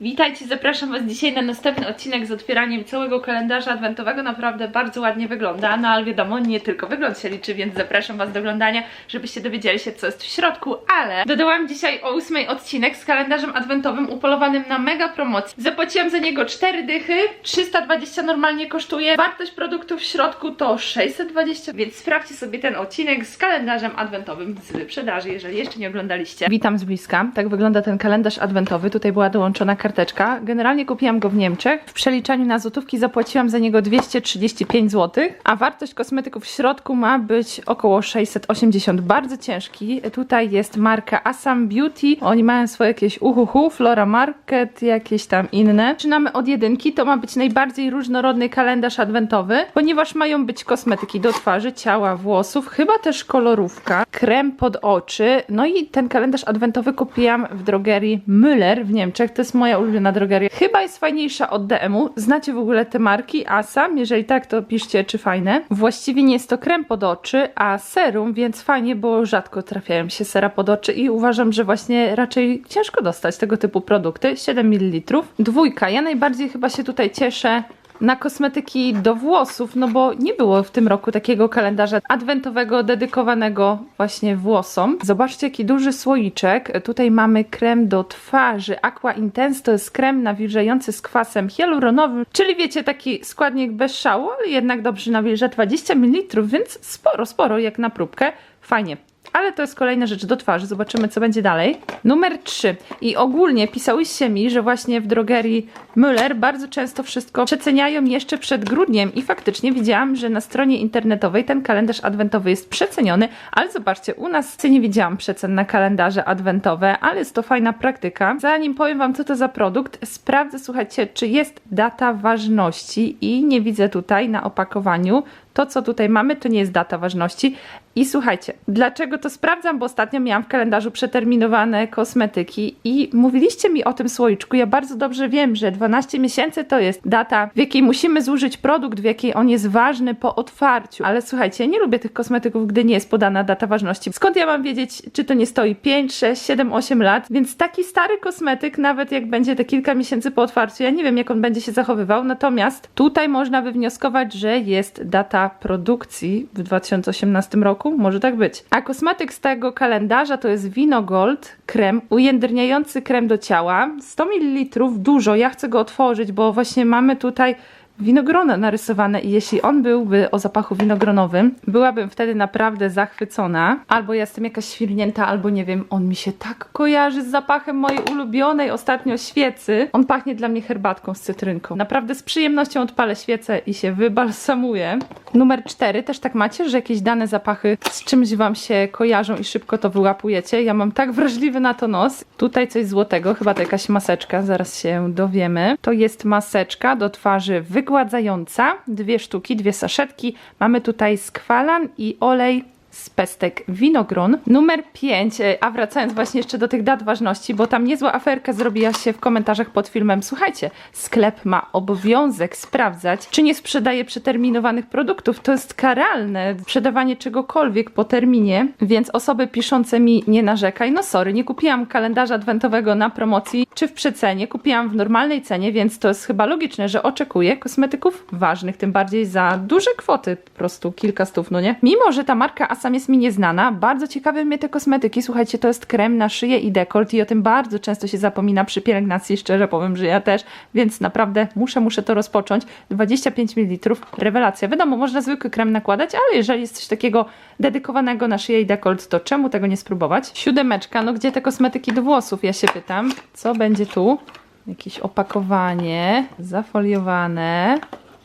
Witajcie, zapraszam Was dzisiaj na następny odcinek z otwieraniem całego kalendarza adwentowego. Naprawdę bardzo ładnie wygląda, no ale wiadomo, nie tylko wygląd się liczy, więc zapraszam Was do oglądania, żebyście dowiedzieli się, co jest w środku. Ale dodałam dzisiaj o 8 odcinek z kalendarzem adwentowym upolowanym na mega promocji. Zapłaciłam za niego 4 dychy, 320 normalnie kosztuje. Wartość produktu w środku to 620, więc sprawdźcie sobie ten odcinek z kalendarzem adwentowym z wyprzedaży, jeżeli jeszcze nie oglądaliście. Witam z bliska. Tak wygląda ten kalendarz adwentowy. Tutaj była dołączona karteczka. Generalnie kupiłam go w Niemczech. W przeliczaniu na złotówki zapłaciłam za niego 235 zł, a wartość kosmetyków w środku ma być około 680. Bardzo ciężki. Tutaj jest marka Assam Beauty. Oni mają swoje jakieś uhuhu, Flora Market, jakieś tam inne. Zaczynamy od jedynki. To ma być najbardziej różnorodny kalendarz adwentowy, ponieważ mają być kosmetyki do twarzy, ciała, włosów, chyba też kolorówka, krem pod oczy. No i ten kalendarz adwentowy kupiłam w drogerii Müller w Niemczech. To jest moja ulubiona drogeria. Chyba jest fajniejsza od DM-u. Znacie w ogóle te marki? Asam? Jeżeli tak, to piszcie, czy fajne. Właściwie nie jest to krem pod oczy, a serum, więc fajnie, bo rzadko trafiają się sera pod oczy i uważam, że właśnie raczej ciężko dostać tego typu produkty. 7 ml. Dwójka. Ja najbardziej chyba się tutaj cieszę na kosmetyki do włosów, no bo nie było w tym roku takiego kalendarza adwentowego dedykowanego właśnie włosom. Zobaczcie, jaki duży słoiczek. Tutaj mamy krem do twarzy Aqua Intense, to jest krem nawilżający z kwasem hialuronowym, czyli wiecie, taki składnik bez szału, ale jednak dobrze nawilża 20 ml, więc sporo, sporo jak na próbkę. Fajnie. Ale to jest kolejna rzecz do twarzy. Zobaczymy, co będzie dalej. Numer 3. I ogólnie pisałyście mi, że właśnie w drogerii Müller bardzo często wszystko przeceniają jeszcze przed grudniem i faktycznie widziałam, że na stronie internetowej ten kalendarz adwentowy jest przeceniony, ale zobaczcie, u nas nie widziałam przecen na kalendarze adwentowe, ale jest to fajna praktyka. Zanim powiem Wam, co to za produkt, sprawdzę, słuchajcie, czy jest data ważności i nie widzę tutaj na opakowaniu to, co tutaj mamy, to nie jest data ważności. I słuchajcie, dlaczego to sprawdzam? Bo ostatnio miałam w kalendarzu przeterminowane kosmetyki i mówiliście mi o tym słoiczku. Ja bardzo dobrze wiem, że 12 miesięcy to jest data, w jakiej musimy zużyć produkt, w jakiej on jest ważny po otwarciu. Ale słuchajcie, ja nie lubię tych kosmetyków, gdy nie jest podana data ważności. Skąd ja mam wiedzieć, czy to nie stoi 5, 6, 7, 8 lat? Więc taki stary kosmetyk, nawet jak będzie te kilka miesięcy po otwarciu, ja nie wiem, jak on będzie się zachowywał. Natomiast tutaj można wywnioskować, że jest data produkcji w 2018 roku, może tak być. A kosmetyk z tego kalendarza to jest Vino Gold krem, ujędrniający krem do ciała, 100 ml, dużo, ja chcę go otworzyć, bo właśnie mamy tutaj winogrona narysowane i jeśli on byłby o zapachu winogronowym, byłabym wtedy naprawdę zachwycona. Albo jestem jakaś świrnięta, albo nie wiem, on mi się tak kojarzy z zapachem mojej ulubionej ostatnio świecy. On pachnie dla mnie herbatką z cytrynką. Naprawdę z przyjemnością odpalę świecę i się wybalsamuję. Numer 4, też tak macie, że jakieś dane zapachy z czymś wam się kojarzą i szybko to wyłapujecie. Ja mam tak wrażliwy na to nos. Tutaj coś złotego, chyba to jakaś maseczka, zaraz się dowiemy. To jest maseczka do twarzy wygładzająca, dwie sztuki, dwie saszetki. Mamy tutaj skwalan i olej z pestek winogron. Numer 5, a wracając właśnie jeszcze do tych dat ważności, bo tam niezła aferka zrobiła się w komentarzach pod filmem. Słuchajcie, sklep ma obowiązek sprawdzać, czy nie sprzedaje przeterminowanych produktów. To jest karalne, sprzedawanie czegokolwiek po terminie, więc osoby piszące mi nie narzekaj. No sorry, nie kupiłam kalendarza adwentowego na promocji czy w przecenie, kupiłam w normalnej cenie, więc to jest chyba logiczne, że oczekuję kosmetyków ważnych, tym bardziej za duże kwoty, po prostu kilka stów, no nie? Mimo, że ta marka Asam jest mi nieznana, bardzo ciekawe mnie te kosmetyki. Słuchajcie, to jest krem na szyję i dekolt i o tym bardzo często się zapomina przy pielęgnacji, szczerze powiem, że ja też, więc naprawdę muszę, muszę to rozpocząć. 25 ml, rewelacja. Wiadomo, można zwykły krem nakładać, ale jeżeli jest coś takiego dedykowanego na szyję i dekolt, to czemu tego nie spróbować? Siódemeczka, no gdzie te kosmetyki do włosów? Ja się pytam, co będzie tu? Jakieś opakowanie, zafoliowane.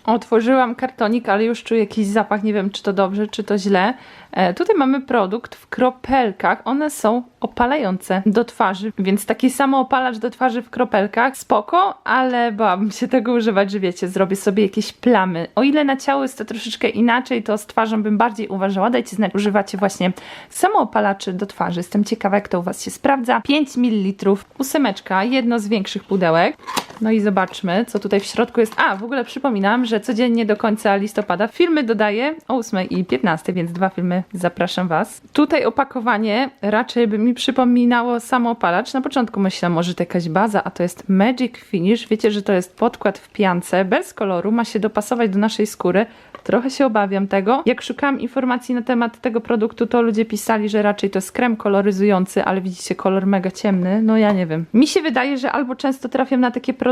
Otworzyłam kartonik, ale już czuję jakiś zapach. Nie wiem, czy to dobrze, czy to źle. E, tutaj mamy produkt w kropelkach. One są opalające do twarzy, więc taki samo opalacz do twarzy w kropelkach. Spoko, ale bałabym się tego używać, że wiecie, zrobię sobie jakieś plamy. O ile na ciało jest to troszeczkę inaczej, to z twarzą bym bardziej uważała. Dajcie znać, używacie właśnie samoopalaczy do twarzy. Jestem ciekawa, jak to u Was się sprawdza. 5 ml, ósemeczka, jedno z większych pudełek. No i zobaczmy, co tutaj w środku jest. A, w ogóle przypominam, że codziennie do końca listopada filmy dodaję o 8 i 15, więc dwa filmy zapraszam Was. Tutaj opakowanie raczej by mi przypominało samoopalacz. Na początku myślałam, może to jakaś baza, a to jest Magic Finish. Wiecie, że to jest podkład w piance, bez koloru, ma się dopasować do naszej skóry. Trochę się obawiam tego. Jak szukałam informacji na temat tego produktu, to ludzie pisali, że raczej to jest krem koloryzujący, ale widzicie, kolor mega ciemny. No ja nie wiem. Mi się wydaje, że albo często trafiam na takie produkty,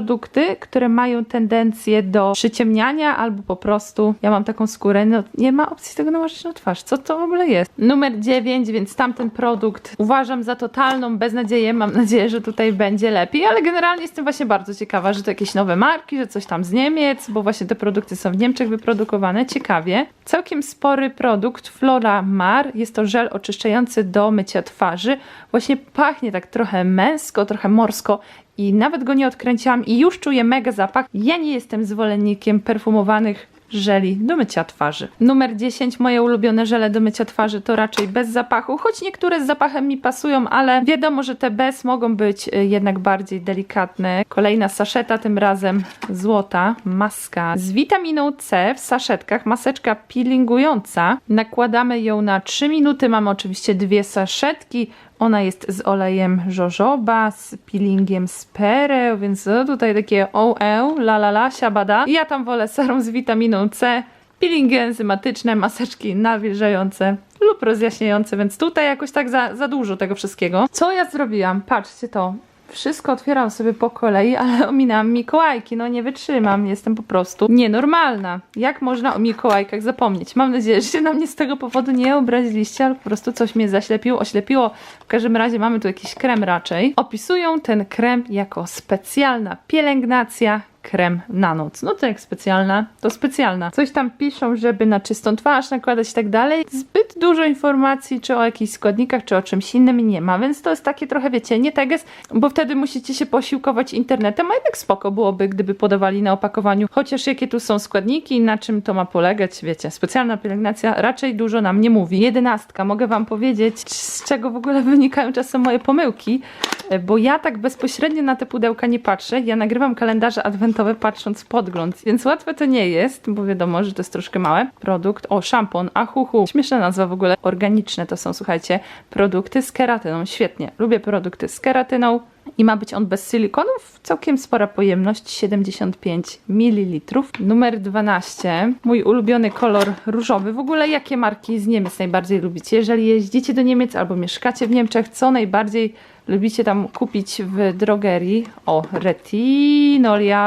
które mają tendencję do przyciemniania, albo po prostu ja mam taką skórę, no nie ma opcji tego nałożyć na twarz. Co to w ogóle jest? Numer 9, więc tamten produkt uważam za totalną beznadzieję. Mam nadzieję, że tutaj będzie lepiej, ale generalnie jestem właśnie bardzo ciekawa, że to jakieś nowe marki, że coś tam z Niemiec, bo właśnie te produkty są w Niemczech wyprodukowane. Ciekawie. Całkiem spory produkt Flora Mar. Jest to żel oczyszczający do mycia twarzy. Właśnie pachnie tak trochę męsko, trochę morsko i nawet go nie odkręciłam i już czuję mega zapach. Ja nie jestem zwolennikiem perfumowanych żeli do mycia twarzy. Numer 10, moje ulubione żele do mycia twarzy to raczej bez zapachu, choć niektóre z zapachem mi pasują, ale wiadomo, że te bez mogą być y, jednak bardziej delikatne. Kolejna saszeta, tym razem złota, maska z witaminą C w saszetkach, maseczka peelingująca. Nakładamy ją na 3 minuty, mamy oczywiście dwie saszetki, ona jest z olejem jojoba, z peelingiem z pereł, więc no tutaj takie OE, la la la, siabada. Ja tam wolę serum z witaminą C, peelingi enzymatyczne, maseczki nawilżające lub rozjaśniające, więc tutaj jakoś tak za, za dużo tego wszystkiego. Co ja zrobiłam? Patrzcie to. Wszystko otwieram sobie po kolei, ale ominęłam Mikołajki. No nie wytrzymam, jestem po prostu nienormalna. Jak można o Mikołajkach zapomnieć? Mam nadzieję, że się na mnie z tego powodu nie obraziliście, ale po prostu coś mnie zaślepiło, oślepiło. W każdym razie mamy tu jakiś krem raczej. Opisują ten krem jako specjalna pielęgnacja krem na noc. No to jak specjalna, to specjalna. Coś tam piszą, żeby na czystą twarz nakładać i tak dalej. Zbyt dużo informacji, czy o jakichś składnikach, czy o czymś innym nie ma, więc to jest takie trochę, wiecie, nie teges, bo wtedy musicie się posiłkować internetem, a jednak spoko byłoby, gdyby podawali na opakowaniu chociaż jakie tu są składniki, na czym to ma polegać, wiecie, specjalna pielęgnacja raczej dużo nam nie mówi. Jedenastka, mogę wam powiedzieć, z czego w ogóle wynikają czasem moje pomyłki, bo ja tak bezpośrednio na te pudełka nie patrzę, ja nagrywam kalendarze adwentowe patrząc w podgląd, więc łatwe to nie jest, bo wiadomo, że to jest troszkę małe. Produkt, o szampon, ahuhu, śmieszna nazwa w ogóle, organiczne to są, słuchajcie, produkty z keratyną, świetnie, lubię produkty z keratyną, i ma być on bez silikonów. Całkiem spora pojemność 75 ml. Numer 12. Mój ulubiony kolor różowy. W ogóle jakie marki z Niemiec najbardziej lubicie? Jeżeli jeździcie do Niemiec albo mieszkacie w Niemczech, co najbardziej lubicie tam kupić w drogerii? O, retinolia.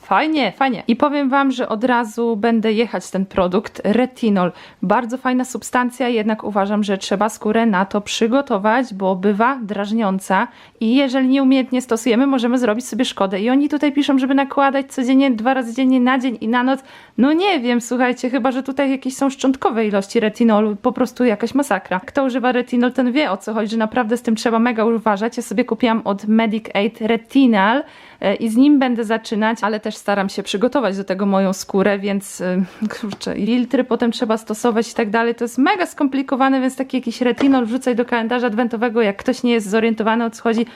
Fajnie, fajnie. I powiem Wam, że od razu będę jechać ten produkt. Retinol. Bardzo fajna substancja, jednak uważam, że trzeba skórę na to przygotować, bo bywa drażniąca i jeżeli nieumiejętnie stosujemy, możemy zrobić sobie szkodę. I oni tutaj piszą, żeby nakładać codziennie, dwa razy dziennie, na dzień i na noc. No nie wiem, słuchajcie, chyba, że tutaj jakieś są szczątkowe ilości retinolu, po prostu jakaś masakra. Kto używa retinol, ten wie o co chodzi, że naprawdę z tym trzeba mega uważać. Ja sobie kupiłam od Medic Aid Retinal e, i z nim będę zaczynać, ale też staram się przygotować do tego moją skórę, więc e, kurczę, filtry potem trzeba stosować i tak dalej. To jest mega skomplikowane, więc taki jakiś retinol wrzucaj do kalendarza adwentowego, jak ktoś nie jest zorientowany o co chodzi,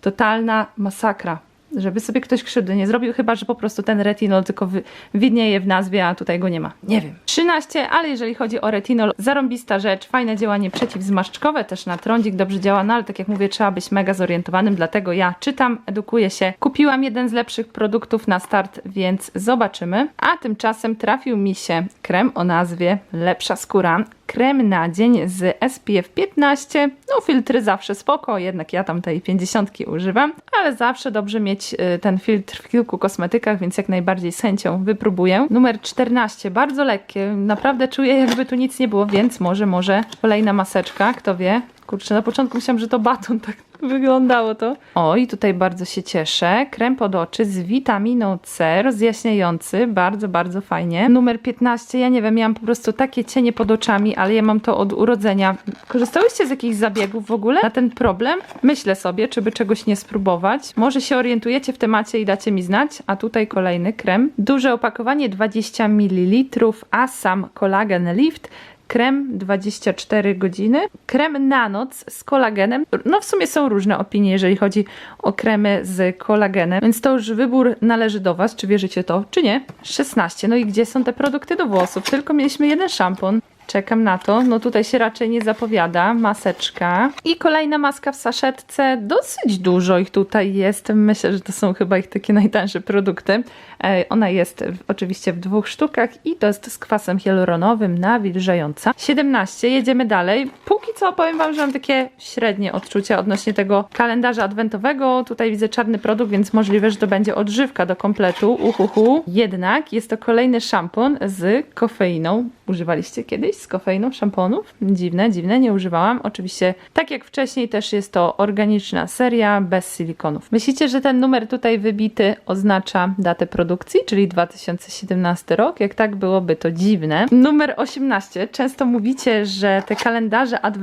totalna masakra. Żeby sobie ktoś krzywdy nie zrobił, chyba że po prostu ten retinol tylko wy, widnieje w nazwie, a tutaj go nie ma. Nie wiem. 13, ale jeżeli chodzi o retinol, zarąbista rzecz, fajne działanie przeciwzmarszczkowe, też na trądzik dobrze działa, no ale tak jak mówię, trzeba być mega zorientowanym, dlatego ja czytam, edukuję się. Kupiłam jeden z lepszych produktów na start, więc zobaczymy. A tymczasem trafił mi się krem o nazwie Lepsza Skóra krem na dzień z SPF 15. No filtry zawsze spoko, jednak ja tam tej 50 używam, ale zawsze dobrze mieć y, ten filtr w kilku kosmetykach, więc jak najbardziej z chęcią wypróbuję. Numer 14, bardzo lekkie, naprawdę czuję jakby tu nic nie było, więc może, może kolejna maseczka, kto wie. Kurczę, na początku myślałam, że to baton, tak wyglądało to. O, i tutaj bardzo się cieszę. Krem pod oczy z witaminą C, rozjaśniający, bardzo, bardzo fajnie. Numer 15, ja nie wiem, miałam po prostu takie cienie pod oczami, ale ja mam to od urodzenia. Korzystałyście z jakichś zabiegów w ogóle na ten problem? Myślę sobie, czy by czegoś nie spróbować. Może się orientujecie w temacie i dacie mi znać. A tutaj kolejny krem. Duże opakowanie 20 ml, a sam Lift krem 24 godziny, krem na noc z kolagenem. No w sumie są różne opinie, jeżeli chodzi o kremy z kolagenem, więc to już wybór należy do Was, czy wierzycie to, czy nie. 16. No i gdzie są te produkty do włosów? Tylko mieliśmy jeden szampon. Czekam na to. No tutaj się raczej nie zapowiada. Maseczka. I kolejna maska w saszetce. Dosyć dużo ich tutaj jest. Myślę, że to są chyba ich takie najtańsze produkty. E, Ona jest oczywiście w dwóch sztukach i to jest z kwasem hialuronowym nawilżająca. 17. Jedziemy dalej. Póki co powiem Wam, że mam takie średnie odczucia odnośnie tego kalendarza adwentowego. Tutaj widzę czarny produkt, więc możliwe, że to będzie odżywka do kompletu. Uhuhu. Jednak jest to kolejny szampon z kofeiną. Używaliście kiedyś z kofeiną szamponów? Dziwne, dziwne, nie używałam. Oczywiście, tak jak wcześniej, też jest to organiczna seria bez silikonów. Myślicie, że ten numer tutaj wybity oznacza datę produkcji, czyli 2017 rok? Jak tak byłoby to dziwne. Numer 18. Często mówicie, że te kalendarze adwentowe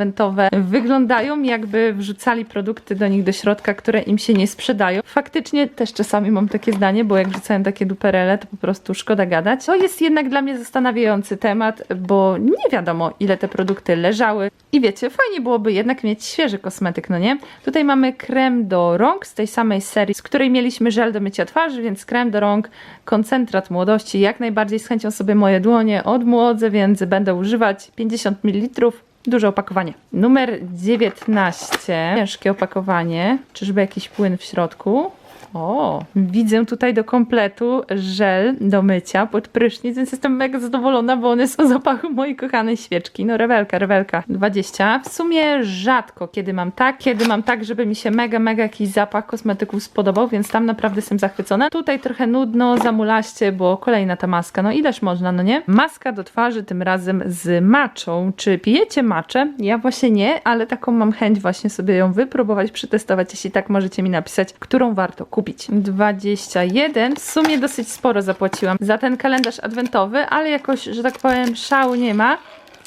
wyglądają jakby wrzucali produkty do nich do środka, które im się nie sprzedają. Faktycznie też czasami mam takie zdanie, bo jak wrzucają takie duperele, to po prostu szkoda gadać. To jest jednak dla mnie zastanawiający temat, bo nie wiadomo ile te produkty leżały. I wiecie, fajnie byłoby jednak mieć świeży kosmetyk, no nie? Tutaj mamy krem do rąk z tej samej serii, z której mieliśmy żel do mycia twarzy, więc krem do rąk, koncentrat młodości. Jak najbardziej z chęcią sobie moje dłonie odmłodzę, więc będę używać 50 ml. Duże opakowanie. Numer 19. Ciężkie opakowanie. Czyżby jakiś płyn w środku? O, widzę tutaj do kompletu żel do mycia pod prysznic, więc jestem mega zadowolona, bo one są zapachu mojej kochanej świeczki. No rewelka, rewelka. 20. W sumie rzadko kiedy mam tak, kiedy mam tak, żeby mi się mega, mega jakiś zapach kosmetyków spodobał, więc tam naprawdę jestem zachwycona. Tutaj trochę nudno, zamulaście, bo kolejna ta maska. No ileż można, no nie? Maska do twarzy tym razem z maczą. Czy pijecie maczę? Ja właśnie nie, ale taką mam chęć właśnie sobie ją wypróbować, przetestować. Jeśli tak, możecie mi napisać, którą warto kupić. 21. W sumie dosyć sporo zapłaciłam za ten kalendarz adwentowy, ale jakoś, że tak powiem, szału nie ma.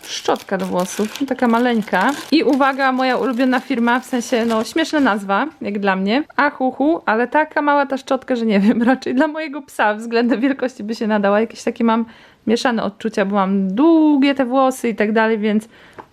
Szczotka do włosów, taka maleńka. I uwaga, moja ulubiona firma, w sensie, no, śmieszna nazwa, jak dla mnie. Ahuhu, ale taka mała ta szczotka, że nie wiem, raczej dla mojego psa względem wielkości by się nadała. Jakieś takie mam mieszane odczucia, bo mam długie te włosy i tak dalej, więc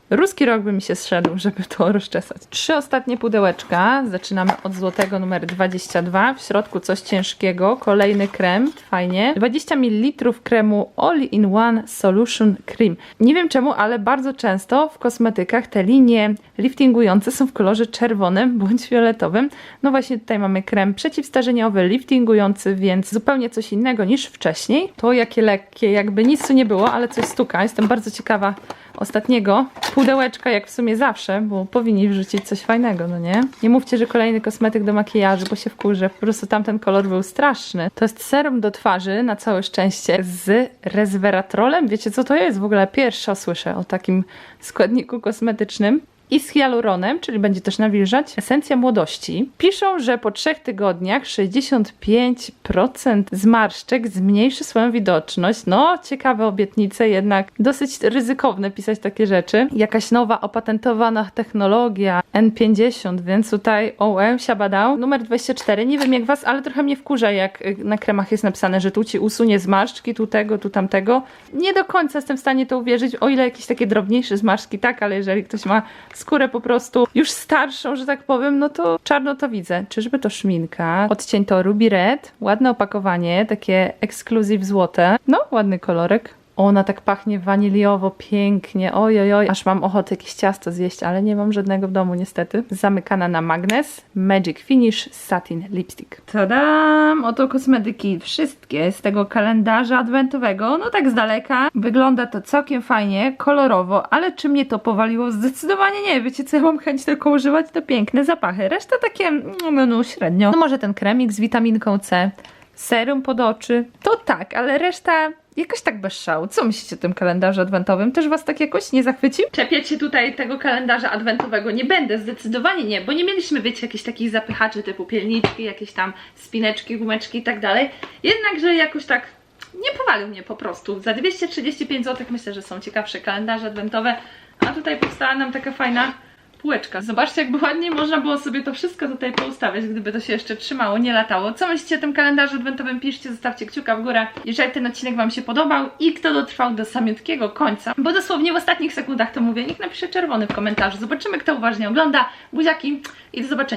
Ruski rok by mi się zszedł, żeby to rozczesać. Trzy ostatnie pudełeczka. Zaczynamy od złotego numer 22. W środku coś ciężkiego. Kolejny krem. Fajnie. 20 ml kremu All-in-One Solution Cream. Nie wiem czemu, ale bardzo często w kosmetykach te linie liftingujące są w kolorze czerwonym bądź fioletowym. No właśnie tutaj mamy krem przeciwstarzeniowy, liftingujący, więc zupełnie coś innego niż wcześniej. To jakie lekkie, jakby nic tu nie było, ale coś stuka. Jestem bardzo ciekawa ostatniego pudełeczka, jak w sumie zawsze, bo powinni wrzucić coś fajnego, no nie? Nie mówcie, że kolejny kosmetyk do makijażu, bo się wkurzę. Po prostu tamten kolor był straszny. To jest serum do twarzy, na całe szczęście, z resveratrolem. Wiecie, co to jest? W ogóle pierwsza słyszę o takim składniku kosmetycznym i z hialuronem, czyli będzie też nawilżać, esencja młodości. Piszą, że po trzech tygodniach 65% zmarszczek zmniejszy swoją widoczność. No, ciekawe obietnice, jednak dosyć ryzykowne pisać takie rzeczy. Jakaś nowa opatentowana technologia N50, więc tutaj OE siabadał. Numer 24, nie wiem jak was, ale trochę mnie wkurza, jak y, na kremach jest napisane, że tu ci usunie zmarszczki, tu tego, tu tamtego. Nie do końca jestem w stanie to uwierzyć, o ile jakieś takie drobniejsze zmarszczki, tak, ale jeżeli ktoś ma skórę po prostu już starszą, że tak powiem, no to czarno to widzę. Czyżby to szminka? Odcień to Ruby Red, ładne opakowanie, takie ekskluzyw złote. No, ładny kolorek. Ona tak pachnie waniliowo, pięknie, oj, oj, oj, aż mam ochotę jakieś ciasto zjeść, ale nie mam żadnego w domu niestety. Zamykana na magnes, Magic Finish Satin Lipstick. Tadam! Oto kosmetyki, wszystkie z tego kalendarza adwentowego, no tak z daleka. Wygląda to całkiem fajnie, kolorowo, ale czy mnie to powaliło? Zdecydowanie nie, wiecie co, ja mam chęć tylko używać te piękne zapachy. Reszta takie, no, no średnio. No może ten kremik z witaminką C, serum pod oczy, to tak, ale reszta jakoś tak bez szału. Co myślicie o tym kalendarzu adwentowym? Też was tak jakoś nie zachwycił? Czepiać się tutaj tego kalendarza adwentowego nie będę, zdecydowanie nie, bo nie mieliśmy, wiecie, jakichś takich zapychaczy typu pielniczki, jakieś tam spineczki, gumeczki i tak dalej. Jednakże jakoś tak nie powalił mnie po prostu. Za 235 zł myślę, że są ciekawsze kalendarze adwentowe, a tutaj powstała nam taka fajna półeczka. Zobaczcie, jakby ładnie można było sobie to wszystko tutaj poustawiać, gdyby to się jeszcze trzymało, nie latało. Co myślicie o tym kalendarzu adwentowym? Piszcie, zostawcie kciuka w górę, jeżeli ten odcinek Wam się podobał i kto dotrwał do samiutkiego końca, bo dosłownie w ostatnich sekundach to mówię, niech napisze czerwony w komentarzu. Zobaczymy, kto uważnie ogląda. Buziaki i do zobaczenia.